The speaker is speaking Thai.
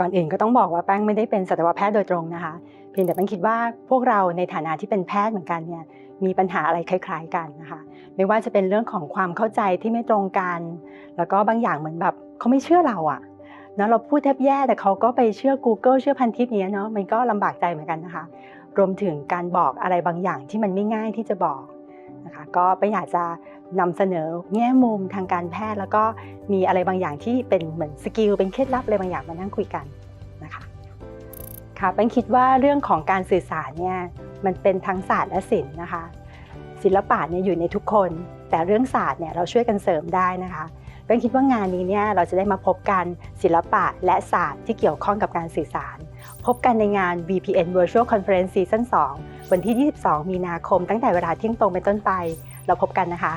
ก่อนอื่นก็ต้องบอกว่าแป้งไม่ได้เป็นสัตวแพทย์โดยตรงนะคะ เพียงแต่แป้งคิดว่าพวกเราในฐานะที่เป็นแพทย์เหมือนกันเนี่ยมีปัญหาอะไรคล้าย ๆ กันนะคะ ไม่ว่าจะเป็นเรื่องของความเข้าใจที่ไม่ตรงกัน แล้วก็บางอย่างเหมือนแบบเขาไม่เชื่อเราอะเนาะเราพูดแทบแย่แต่เขาก็ไปเชื่อ Google เชื่อพันทิปเนี้ยเนาะมันก็ลำบากใจเหมือนกันนะคะ รวมถึงการบอกอะไรบางอย่างที่มันไม่ง่ายที่จะบอก นะคะก็ไปอยากจะนำเสนอแง่มุมทางการแพทย์ แล้วก็มีอะไรบางอย่างที่เป็นเหมือนสกิลเป็นเคล็ดลับอะไรบางอย่างมานั่งคุยกันนะคะค่ะเป็นคิดว่าเรื่องของการสื่อสารเนี่ยมันเป็นทั้งศาสตร์และศิลป์นะคะ ศิลปะเนี่ยอยู่ในทุกคน แต่เรื่องศาสตร์เนี่ยเราช่วยกันเสริมได้นะคะ แป้งคิดว่างานนี้เนี่ยเราจะได้มาพบกันศิลปะและศาสตร์ที่เกี่ยวข้องกับการสื่อสาร พบกันในงาน VPN Virtual Conference Season 2 วันที่ 22 มีนาคมตั้งแต่เวลาเที่ยงตรงเป็นต้นไป เราพบกันนะคะ